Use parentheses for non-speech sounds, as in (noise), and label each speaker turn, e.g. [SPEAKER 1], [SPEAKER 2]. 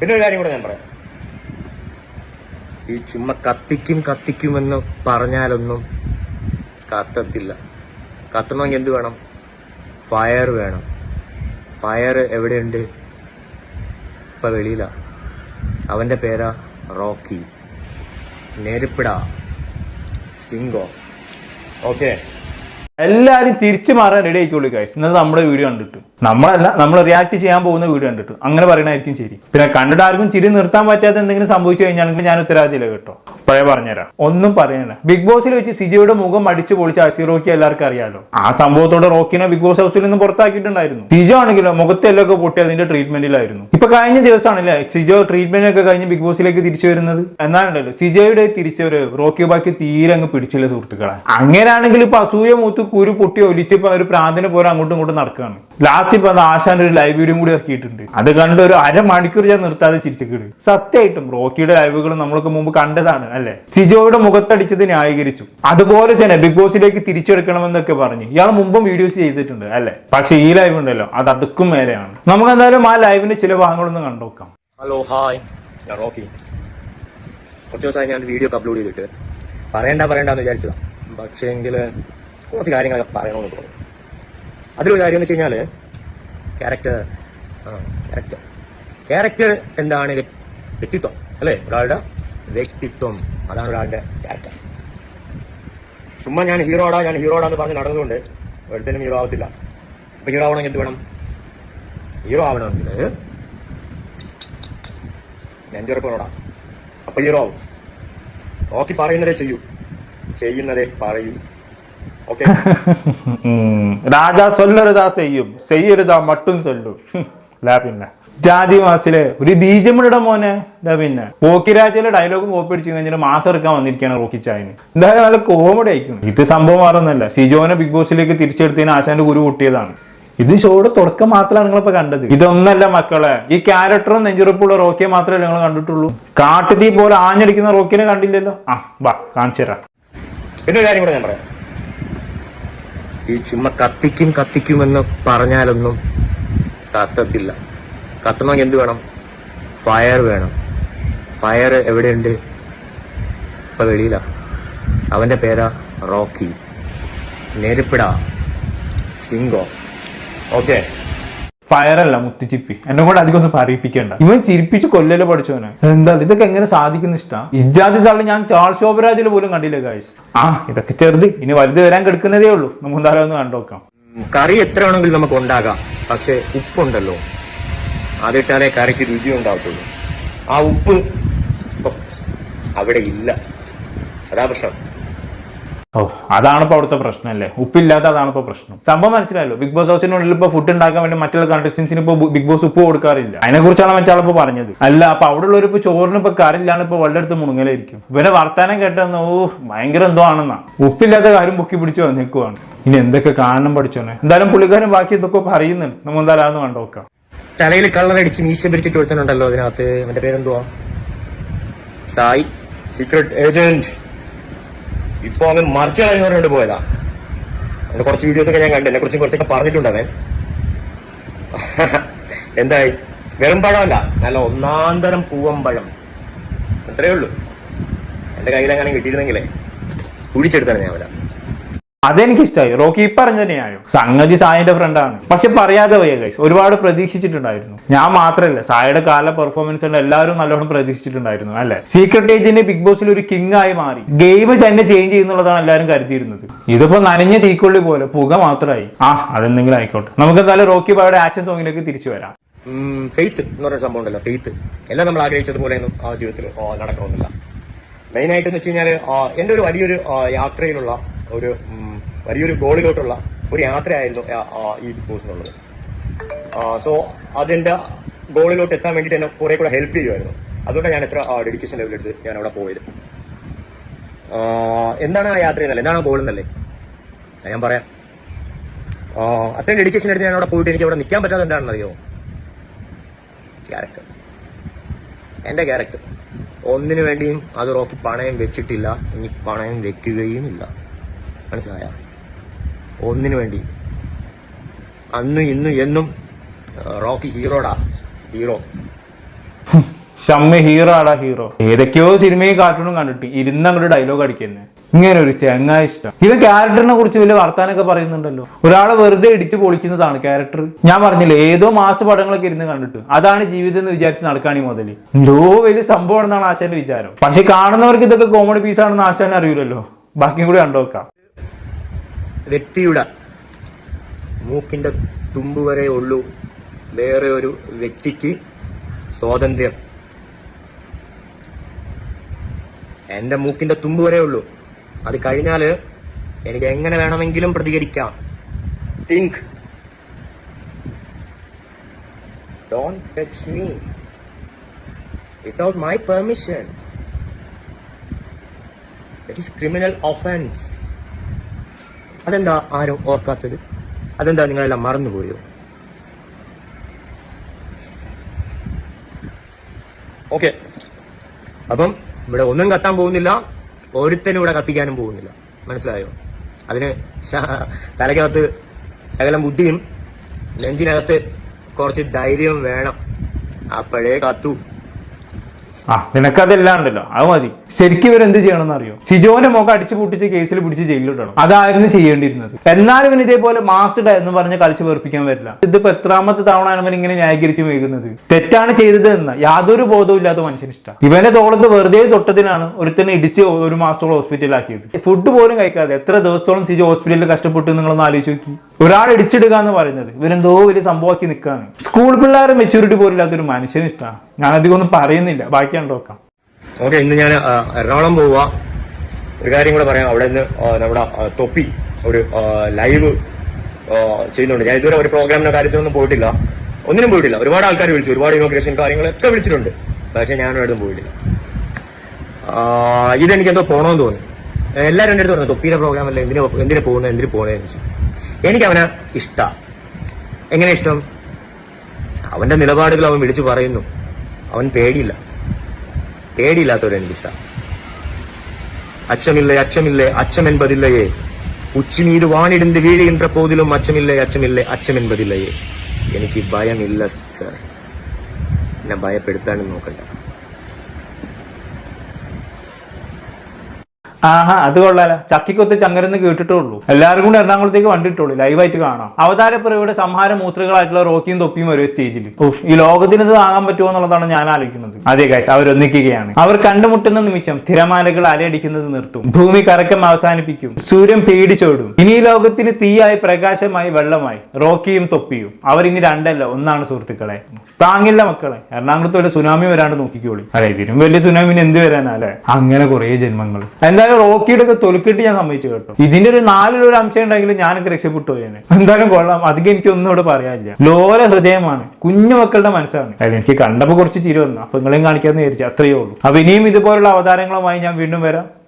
[SPEAKER 1] പിന്നെ ഒരു കാര്യം കൂടെ ഞാൻ പറയാം. ഈ ചുമ്മാ കത്തിക്കും കത്തിക്കുമെന്ന് പറഞ്ഞാലൊന്നും കത്തത്തില്ല. കത്തണമെങ്കിൽ എന്ത് വേണം? ഫയർ വേണം. ഫയർ എവിടെയുണ്ട്? ഇപ്പൊ വെളിയില. അവന്റെ പേരാ റോക്കി. നേരിപ്പിടാ. സിംഗോ. ഓക്കെ.
[SPEAKER 2] എല്ലാരും തിരിച്ചു മാറാൻ റെഡി ആയിക്കോളൂ ഗൈസ് ഇന്നത് നമ്മുടെ വീഡിയോ കണ്ടിട്ട്. നമ്മളല്ല നമ്മൾ റിയാക്ട് ചെയ്യാൻ പോകുന്ന വീഡിയോ കണ്ടിട്ട്. അങ്ങനെ പറയണായിരിക്കും ശരി. പിന്നെ കണ്ടിട്ട് ആർക്കും ചിരി നിർത്താൻ പറ്റാത്ത എന്തെങ്കിലും സംഭവിച്ചു കഴിഞ്ഞാണെങ്കിൽ ഞാൻ ഉത്തരവാദിയില്ല കേട്ടോ. പഴയ പറഞ്ഞുതരാം. ഒന്നും പറയണ്ട. ബിഗ് ബോസിൽ വെച്ച് സിജിയുടെ മുഖം അടിച്ചു പൊളിച്ച അസീറോക്കി എല്ലാവർക്കും അറിയാലോ. ആ സംഭവത്തോടെ റോക്കിനെ ബിഗ് ബോസ് ഹൗസിൽ നിന്ന് പുറത്താക്കിയിട്ടുണ്ടായിരുന്നു. സിജോ ആണെങ്കിലോ മുഖത്തെല്ലൊക്കെ പൊട്ടി അതിന്റെ ട്രീറ്റ്മെന്റിലായിരുന്നു ഇപ്പൊ കഴിഞ്ഞ ദിവസമാണല്ലേ സിജോ ട്രീറ്റ്മെന്റ് ഒക്കെ കഴിഞ്ഞ് ബിഗ് ബോസിലേക്ക് തിരിച്ചു വരുന്നത്? എന്നാലുണ്ടല്ലോ സിജോയുടെ തിരിച്ചവര് റോക്കി ബാക്കി തീരെ അങ്ങ് പിടിച്ചില്ല സുഹൃത്തുക്കളെ. അങ്ങനെയാണെങ്കിൽ ഇപ്പൊ അസൂയ മൂത്ത് കുരു പൊട്ടി ഒലിച്ച് ഇപ്പൊ ഒരു പ്രാന്തിനെ പോലെ അങ്ങോട്ടും ഇങ്ങോട്ടും നടക്കുകയാണ്. ലാസ്റ്റ് ഇപ്പൊ ആശാൻ ഒരു ലൈവ് വീഡിയോ കൂടി ഇറക്കിയിട്ടുണ്ട്. അത് കണ്ട് ഒരു അരമണിക്കൂർ ഞാൻ നിർത്താതെ ചിരിച്ചിട്ട് സത്യമായിട്ടും റോക്കിയുടെ ലൈവുകൾ നമ്മൾക്ക് മുമ്പ് കണ്ടതാണ്. അല്ലെ? സിജോയുടെ മുഖത്തടിച്ചത് ന്യായീകരിച്ചു. അതുപോലെ തന്നെ ബിഗ് ബോസിലേക്ക് തിരിച്ചെടുക്കണമെന്നൊക്കെ പറഞ്ഞു. ഇയാൾ മുമ്പും വീഡിയോസ് ചെയ്തിട്ടുണ്ട് അല്ലെ? പക്ഷെ ഈ ലൈവ് ഉണ്ടല്ലോ. അത് അതുക്കും മേലെയാണ്. നമുക്ക് എന്തായാലും ആ ലൈവിന്റെ ചില ഭാഗങ്ങളൊന്ന് കണ്ടുനോക്കാം
[SPEAKER 1] ഹലോ ഹായ്. ഞാൻ റോക്കി. കുറച്ച് ദിവസമായി ഞാൻ വീഡിയോ ഒക്കെ അപ്ലോഡ് ചെയ്തിട്ട്. പറയണ്ട പറയണ്ടെന്ന് വിചാരിച്ചതാണ് പക്ഷേ എങ്കിൽ കുറച്ച് കാര്യങ്ങളൊക്കെ പറയണമെന്ന് തോന്നി അതിലൊരു കാര്യം എന്ന് വെച്ച് കഴിഞ്ഞാൽ ക്യാരക്ടർ ക്യാരക്ടർ ക്യാരക്ടർ എന്താണ് വ്യ- വ്യക്തിത്വം അല്ലേ? ഒരാളുടെ വ്യക്തിത്വം അതാണ് ഒരാളുടെ ക്യാരക്ടർ ചുമ്മാ ഞാൻ ഹീറോടാ ഞാൻ ഹീറോടാ എന്ന് പറഞ്ഞ് നടന്നതുകൊണ്ട് ഒരുത്തനും ഹീറോ ആവത്തില്ല. അപ്പൊ ഹീറോ ആവണമെങ്കിൽ എന്ത് വേണം? ഹീറോ ആവണമെങ്കിൽ ഞാൻ ചെറുപ്പനോടാ അപ്പൊ ഹീറോ ആവും. നോക്കി പറയുന്നതേ ചെയ്യൂ. ചെയ്യുന്നതേ പറയൂ. (laughs)
[SPEAKER 2] രാജാ സൊല്ലരുതാ ചെയ്യും. ചെയ്യരുതാ മട്ടും ചൊല്ലും. (laughs) ലാ പിന്നെ. ജാതി മാസിലെ ഒരു ബീജമിട മോനെ. ഇതാ പിന്നെ. പോക്കിരാജയിലെ ഡയലോഗ് കോപ്പി അടിച്ചു കഴിഞ്ഞാൽ മാസം എടുക്കാൻ വന്നിരിക്കുകയാണ് റോക്കി ചായന്. എന്തായാലും നല്ല കോമഡി ആയിരിക്കും. ഇത് സംഭവം മാറുന്നല്ല സിജോനെ ബിഗ് ബോസിലേക്ക് തിരിച്ചെടുത്തതിന് ആശാന്റെ ഗുരു കൂട്ടിയതാണ്. ഇത് ഷോയുടെ തുടക്കം മാത്രമാണ് നിങ്ങളിപ്പോ കണ്ടത്. ഇതൊന്നല്ല മക്കളെ. ഈ ക്യാരക്ടറും നെഞ്ചുറപ്പുള്ള റോക്കിയെ മാത്രമേ നിങ്ങൾ കണ്ടിട്ടുള്ളൂ. കാട്ടുതീ പോലെ ആഞ്ഞടിക്കുന്ന റോക്കിനെ കണ്ടില്ലല്ലോ. ആ വാ കാണിച്ചു തരാം.
[SPEAKER 1] പിന്നെ കാര്യം കൂടെ ഞാൻ പറയാം. ഈ ചുമ്മാ കത്തിക്കും കത്തിക്കും എന്ന് പറഞ്ഞാലൊന്നും കത്തത്തില്ല കത്തണമെങ്കിൽ എന്ത് വേണം? ഫയർ വേണം. ഫയർ എവിടെയുണ്ട്? ഇപ്പൊ വെളിയില. അവന്റെ പേരാ റോക്കി. നെരുപ്പിട. സിംഗോ. ഓക്കെ.
[SPEAKER 2] ഫയറല്ല മുത്തിച്ചിപ്പി എന്നെ കൂടെ അധികം ഒന്നും പറയിപ്പിക്കണ്ട. ഇവൻ ചിരിപ്പിച്ച് കൊല്ലല് പഠിച്ചവന്. എന്താ ഇതൊക്കെ എങ്ങനെ സാധിക്കുന്ന ഇഷ്ടം? ഇജാതി തള്ളി ഞാൻ ചാൾ ശോഭരാജിൽ പോലും കണ്ടില്ല ഗായ്സ് ആ ഇതൊക്കെ ചെറുത്. ഇനി വലുത് വരാൻ കിടക്കുന്നതേ ഉള്ളൂ. നമുക്ക് എന്തായാലും ഒന്ന് കണ്ടോക്കാം.
[SPEAKER 1] കറി എത്ര വേണമെങ്കിലും നമുക്ക് ഉണ്ടാകാം. പക്ഷെ ഉപ്പുണ്ടല്ലോ. അതിട്ടാലേ കറിക്ക് രുചി ഉണ്ടാവത്തുള്ളൂ ആ ഉപ്പ് അവിടെ ഇല്ല. അതാ പ്രശ്നം.
[SPEAKER 2] ഓ അതാണ് അവിടുത്തെ പ്രശ്നം അല്ലേ ഉപ്പില്ലാത്ത അതാണ് ഇപ്പൊ പ്രശ്നം. സംഭവം മനസ്സിലായല്ലോ? ബിഗ് ബോസ് ഹൗസിനുള്ളിൽ ഇപ്പൊ ഫുഡ് ഉണ്ടാക്കാൻ വേണ്ടി മറ്റുള്ള കണ്ടസ്റ്റൻസിന് ഇപ്പൊ ബിഗ് ബോസ് ഉപ്പ് കൊടുക്കാറില്ല. അതിനെ കുറിച്ചാണ് മറ്റാളിപ്പോ പറഞ്ഞത്. അല്ല അപ്പൊ അവിടെ ഉള്ളവർ ഇപ്പൊ ചോറിന് ഇപ്പൊ കറിയില്ലാണ്ട് ഇപ്പൊ വളരെ അടുത്ത് മുണങ്ങലായിരിക്കും. ഇവരെ വർത്താനം കേട്ടെന്ന് ഓ ഭയങ്കര എന്തോ ആണെന്നാ. ഉപ്പില്ലാത്ത കാര്യം പൊക്കി പിടിച്ച് വന്നേക്കുവാണ്. ഇനി എന്തൊക്കെ കാണണം പഠിച്ചോനെ എന്തായാലും പുള്ളിക്കാരൻ ബാക്കി എന്തൊക്കെ പറയുന്നുണ്ട്. നമ്മൾ എന്തായാലും അതൊന്ന് കണ്ടോക്കാം.
[SPEAKER 1] തലയിൽ കള്ളറടിച്ച് മീശ പിരിച്ചിട്ട് ഒരുത്തനുണ്ടല്ലോ അതിനകത്ത്. അവന്റെ പേരെന്തുവാ? സായി. സീക്രട്ട് ഏജന്റ് ഇപ്പൊ അവൻ മറിച്ച് കളഞ്ഞു പറഞ്ഞുകൊണ്ട് പോയതാ. അവന്റെ കുറച്ച് വീഡിയോസ് ഒക്കെ ഞാൻ കണ്ടു. എന്നെ കുറിച്ച് കുറച്ചൊക്കെ പറഞ്ഞിട്ടുണ്ടവൻ (laughs) എന്തായി? വെറും പഴമല്ല. നല്ല ഒന്നാം തരം പൂവമ്പഴം അത്രേ ഉള്ളൂ. എന്റെ കയ്യിൽ അങ്ങനെ കിട്ടിയിരുന്നെങ്കിലേ. കുഴിച്ചെടുത്താണ് ഞാൻ അവനെ.
[SPEAKER 2] അതെനിക്ക് ഇഷ്ടമായി റോക്കി പറഞ്ഞ തന്നെയായോ? സംഗതി സായിന്റെ ഫ്രണ്ടാണ് പക്ഷെ പറയാതെ വയ്യ ഗൈസ് ഒരുപാട് പ്രതീക്ഷിച്ചിട്ടുണ്ടായിരുന്നു. ഞാൻ മാത്രമല്ല സായുടെ കാല പെർഫോമൻസ് ഉണ്ട് എല്ലാവരും നല്ലോണം പ്രതീക്ഷിച്ചിട്ടുണ്ടായിരുന്നു അല്ലെ? സീക്രട്ട് ഏജന്റ് ബിഗ് ബോസിൽ ഒരു കിങ് ആയി മാറി. ഗെയിം തന്നെ ചേഞ്ച് ചെയ്യുന്നുള്ളതാണ് എല്ലാവരും കരുതിയിരുന്നത്. ഇതിപ്പോ നനഞ്ഞ തീക്കൊള്ളി പോലെ പുക മാത്രമായി. ആ അതെന്തെങ്കിലും ആയിക്കോട്ടെ. നമുക്ക് എന്തായാലും റോക്കി ബായുടെ ആക്ഷൻ സോങ്ങിലേക്ക് തിരിച്ചു വരാം.
[SPEAKER 1] ഫെയ്ത്ത് സംഭവം ഉണ്ടല്ലോ ഫെയ്ത്ത് എല്ലാം നമ്മൾ ആഗ്രഹിച്ചതുപോലെ ആ ജീവിതത്തിൽ നടക്കണമെന്നില്ല. മെയിൻ ആയിട്ട് എന്ന് വെച്ച് കഴിഞ്ഞാൽ എന്റെ ഒരു വലിയൊരു യാത്രയിലുള്ള ഒരു വലിയൊരു ഗോളിലോട്ടുള്ള ഒരു യാത്രയായിരുന്നു ഈ ബിഗ് ബോസ് എന്നുള്ളത്. സോ അതിന്റെ ഗോളിലോട്ട് എത്താൻ വേണ്ടിയിട്ട് എന്നെ കുറെ കൂടെ ഹെൽപ്പ് ചെയ്യുമായിരുന്നു. അതുകൊണ്ടാണ് ഞാൻ എത്ര ഡെഡിക്കേഷൻ ലെവലെടുത്ത് ഞാൻ അവിടെ പോയത്. എന്താണ് ആ യാത്ര എന്നല്ലേ? എന്താണ് ഗോൾ എന്നല്ലേ? ഞാൻ പറയാം. അത്രയും ഡെഡിക്കേഷൻ എടുത്ത് ഞാൻ അവിടെ പോയിട്ട് എനിക്ക് അവിടെ നിൽക്കാൻ പറ്റാതെ എന്താണെന്നറിയോ ക്യാരക്ടർ എന്റെ ക്യാരക്ടർ ഒന്നിനു വേണ്ടിയും അത് റോക്കി പണയം വെച്ചിട്ടില്ല. ഇനി പണയം വെക്കുകയും ഇല്ല മനസ്സിലായ? ഒന്നിനു വേണ്ടി. അന്നും ഇന്നും എന്നും റോക്കി ഹീറോടാ ഹീറോ.
[SPEAKER 2] ഷമ്മ ഹീറോ ആടാ ഹീറോ. ഏതൊക്കെയോ സിനിമയും കാർട്ടൂണും കണ്ടിട്ട് ഇരുന്ന് അങ്ങോട്ട് ഡയലോഗ് അടിക്കുന്നത് ഇങ്ങനെ ഒരു ചെങ്ങായി ഇഷ്ടം. ഇത് ക്യാരക്ടറിനെ കുറിച്ച് വലിയ വർത്താനൊക്കെ പറയുന്നുണ്ടല്ലോ. ഒരാളെ വെറുതെ ഇടിച്ചു പൊളിക്കുന്നതാണ് ക്യാരക്ടർ ഞാൻ പറഞ്ഞില്ലേ ഏതോ മാസ പടങ്ങളൊക്കെ ഇരുന്ന് കണ്ടിട്ട്. അതാണ് ജീവിതം എന്ന് വിചാരിച്ച് നടക്കാണി മുതൽ എന്തോ വലിയ സംഭവം എന്നാണ് ആശാന്റെ വിചാരം. പക്ഷെ കാണുന്നവർക്ക് ഇതൊക്കെ കോമഡി പീസാണെന്ന് ആശാൻ അറിയില്ലല്ലോ ബാക്കിയും കൂടി കണ്ടുനോക്കാം
[SPEAKER 1] വ്യക്തിയുടെ മൂക്കിന്റെ തുമ്പ് വരെ ഉള്ളൂ. വേറെ ഒരു വ്യക്തിക്ക് സ്വാതന്ത്ര്യം. എന്റെ മൂക്കിന്റെ തുമ്പ് വരെ ഉള്ളൂ. അത് കഴിഞ്ഞാൽ എനിക്ക് എങ്ങനെ വേണമെങ്കിലും പ്രതികരിക്കാം. Think don't touch me without my permission it is criminal offence അതെന്താ ആരും ഓർക്കാത്തത്? അതെന്താ നിങ്ങളെല്ലാം മറന്നുപോയോ? ഓക്കെ. അപ്പം ഇവിടെ ഒന്നും കത്താൻ പോകുന്നില്ല. ഒരുത്തനും ഇവിടെ കത്തിക്കാനും പോകുന്നില്ല. മനസ്സിലായോ? അതിന് തലയ്ക്കകത്ത് ശകലം ബുദ്ധിയും നെഞ്ചിനകത്ത് കുറച്ച് ധൈര്യവും വേണം. അപ്പോഴേ കത്തു.
[SPEAKER 2] ആ നിനക്കതെല്ലാം ഉണ്ടല്ലോ. അത് മതി. ശരിക്കും ഇവരെന്ത് ചെയ്യണമെന്ന് അറിയോ സിജോന്റെ മുഖം അടിച്ചു പൂട്ടിച്ച് കേസിൽ പിടിച്ച് ജയിലിലിടണം അതായിരുന്നു ചെയ്യേണ്ടിയിരുന്നത്. എന്നാലും ഇവൻ ഇതേപോലെ മാസ്റ്റഡ് എന്ന് പറഞ്ഞ് കളിച്ച് വെറുപ്പിക്കാൻ പറ്റില്ല. ഇതിപ്പോ എത്രാമത്തെ തവണയാണ് ഇവൻ ഇങ്ങനെ ന്യായീകരിച്ച് വൈകുന്നത്? തെറ്റാണ് ചെയ്തത് എന്ന് യാതൊരു ബോധവും ഇല്ലാത്ത മനുഷ്യന് ഇഷ്ടം. ഇവന്റെ തോളത്ത് വെറുതെ തൊട്ടതിനാണ് ഒരുത്തനെ ഇടിച്ച് ഒരു മാസത്തോളം ഹോസ്പിറ്റലിലാക്കിയത് ഫുഡ് പോലും കഴിക്കാതെ എത്ര ദിവസത്തോളം സിജോ ഹോസ്പിറ്റലിൽ കഷ്ടപ്പെട്ടു നിങ്ങളൊന്ന് ആലോചിച്ച് നോക്കി. ഒരാൾ ഇടിച്ചിടുക എന്ന് പറയുന്നത് ഇവരെന്തോ വലിയ സംഭവമാക്കി നിൽക്കുകയാണ്. സ്കൂൾ പിള്ളേരെ മെച്ചൂരിറ്റി പോലില്ലാത്തൊരു മനുഷ്യന് ഇഷ്ടമാണ്. ഞാൻ അധികം ഒന്നും പറയുന്നില്ല. ബാക്കി നോക്കാം.
[SPEAKER 1] ഓക്കെ ഇന്ന് ഞാൻ എറണാകുളം പോവുക. ഒരു കാര്യം കൂടെ പറയാം. അവിടെ നിന്ന് നമ്മുടെ തൊപ്പി ഒരു ലൈവ് ചെയ്യുന്നുണ്ട്. ഞാൻ ഇതുവരെ ഒരു പ്രോഗ്രാമിന്റെ കാര്യത്തിലൊന്നും പോയിട്ടില്ല. ഒന്നിനും പോയിട്ടില്ല. ഒരുപാട് ആൾക്കാർ വിളിച്ചു. ഒരുപാട് ഇനോഗ്രേഷൻ കാര്യങ്ങളൊക്കെ വിളിച്ചിട്ടുണ്ട്. പക്ഷെ ഞാൻ ഒരിടത്തും പോയിട്ടില്ല. ഇതെനിക്ക് എന്തോ പോകണമെന്ന് തോന്നി. എല്ലാവരും എന്റെ അടുത്ത് പറഞ്ഞു തൊപ്പിയുടെ പ്രോഗ്രാം അല്ല? എന്തിനു എന്തിനു പോകുന്നത് എന്തിനു പോകണേ ചോദിച്ചു. എനിക്ക് അവനെ ഇഷ്ട. എങ്ങനെ ഇഷ്ടം? അവന്റെ നിലപാടുകൾ അവൻ വിളിച്ചു പറയുന്നു. അവൻ പേടിയില്ല. പേടിയില്ലാത്തവരെ എനിക്കിഷ്ടം. അച്ഛമില്ലേ അച്ഛമില്ലേ അച്ചം എൺപതില്ലയേ ഉച്ചിനീര് വാണിടുന്ന് വീഴിയുന്ന പോതിലും അച്ഛമില്ലേ അച്ഛമില്ലേ അച്ചം എൺപതില്ലയേ എനിക്ക് ഭയമില്ല സർ. എന്നെ ഭയപ്പെടുത്താനും നോക്കണ്ട.
[SPEAKER 2] ആഹാ അത് കൊള്ളാലോ. ചക്കിക്കൊത്ത് ചങ്ങരെന്ന് കേട്ടിട്ടേ ഉള്ളൂ എല്ലാവരും കൂടെ എറണാകുളത്തേക്ക് വണ്ടിട്ടുള്ളൂ ലൈവായിട്ട് കാണാം. അവതാരപ്പുറയുടെ സംഹാര മൂത്രകളായിട്ടുള്ള റോക്കിയും തൊപ്പിയും ഒരേ സ്റ്റേജിൽ ഈ ലോകത്തിന് ഇത് ആകാൻ പറ്റുമോ എന്നുള്ളതാണ് ഞാൻ ആലോചിക്കുന്നത്. അതെ ഗൈസ് അവരൊന്നിക്കുകയാണ്. അവർ കണ്ടുമുട്ടുന്ന നിമിഷം തിരമാലകൾ അലയടിക്കുന്നത് നിർത്തും. ഭൂമി കറക്കം അവസാനിപ്പിക്കും. സൂര്യൻ പേടിച്ചോടും. ഇനി ലോകത്തിന് തീയായി പ്രകാശമായി വെള്ളമായി. റോക്കിയും തൊപ്പിയും. അവർ ഇനി രണ്ടല്ല ഒന്നാണ് സുഹൃത്തുക്കളെ. താങ്ങില്ല മക്കളെ. എറണാകുളത്ത് വല്ല സുനാമി വരാണ്ട് നോക്കിക്കോളി. അല്ലെ ഇതിനും വലിയ സുനാമിന് എന്ത് വരാനാ അല്ലെ? അങ്ങനെ കുറെ ജന്മങ്ങൾ. എന്തായാലും റോക്കിയുടെ ഒക്കെ തൊലുക്കിട്ട് ഞാൻ സമ്മതിച്ചു കേട്ടോ. ഇതിന്റെ ഒരു നാലിലൊരു അംശം ഉണ്ടെങ്കിലും ഞാനൊക്കെ രക്ഷപ്പെട്ടു പോയേനെ. എന്തായാലും കൊള്ളാം. അധികം എനിക്ക് ഒന്നും ഇവിടെ പറയാനില്ല. ലോല ഹൃദയമാണ്. കുഞ്ഞു മക്കളുടെ മനസ്സാണ്. എനിക്ക് കണ്ടപ്പോ കുറച്ച് ചിരി വന്നു. അപ്പൊ നിങ്ങളെയും കാണിക്കാന്ന് വിചാരിച്ചു. അത്രയേ ഉള്ളൂ. അപ്പൊ ഇനിയും ഇതുപോലുള്ള അവതാരങ്ങളുമായി ഞാൻ വീണ്ടും വരാം.